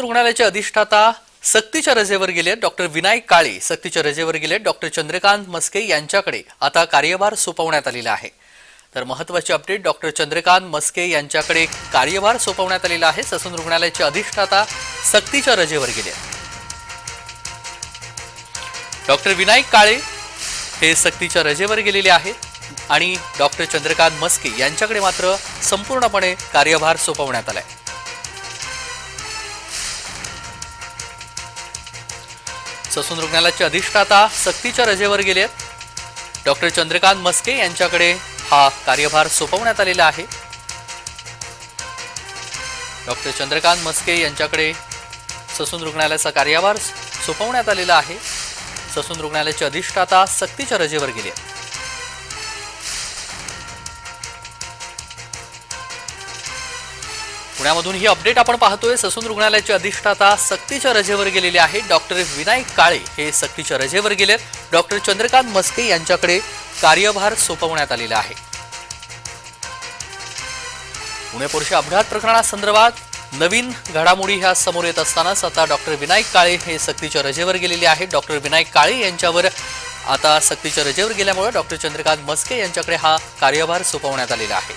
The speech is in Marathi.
रुग्णालयाचे अधिष्ठाता सक्तीच्या रजेवर गेले डॉक्टर विनायक काळे सक्तीच्या रजेवर गेले डॉक्टर चंद्रकांत मस्के यांच्याकडे आता कार्यभार सोपवण्यात आलेला आहे. तर महत्वाची अपडेट डॉक्टर चंद्रकांत मस्के यांच्याकडे कार्यभार सोपवण्यात आलेला आहे. ससून रुग्णालयाचे अधिष्ठाता सक्तीच्या रजेवर गेले डॉक्टर विनायक काळे हे सक्तीच्या रजेवर गेलेले आहेत आणि डॉक्टर चंद्रकांत मस्के यांच्याकडे मात्र संपूर्णपणे कार्यभार सोपवण्यात आलाय. ससून रुग्णालयाचे अधिष्ठाता सक्तीच्या रजेवर गेले आहेत. डॉक्टर चंद्रकांत मस्के यांच्याकडे हा कार्यभार सोपवण्यात आलेला आहे. डॉक्टर चंद्रकांत मस्के यांच्याकडे ससून रुग्णालयाचा कार्यभार सोपवण्यात आलेला आहे. ससून रुग्णालयाचे अधिष्ठाता सक्तीच्या रजेवर गेले आहेत. पुण्यामधून ही अपडेट आपण पाहतोय. ससून रुग्णालयाचे अधिष्ठाता सक्तीच्या रजेवर गेलेले आहेत. डॉक्टर विनायक काळे हे सक्तीच्या रजेवर गेले डॉक्टर चंद्रकांत मस्के यांच्याकडे कार्यभार सोपवण्यात आलेला आहे. पुणे पुरुष अपघात प्रकरणासंदर्भात नवीन घडामोडी ह्या समोर येत असतानाच आता डॉक्टर विनायक काळे हे सक्तीच्या रजेवर गेलेले आहेत. डॉक्टर विनायक काळे यांच्यावर आता सक्तीच्या रजेवर गेल्यामुळे डॉक्टर चंद्रकांत मस्के यांच्याकडे हा कार्यभार सोपवण्यात आलेला आहे.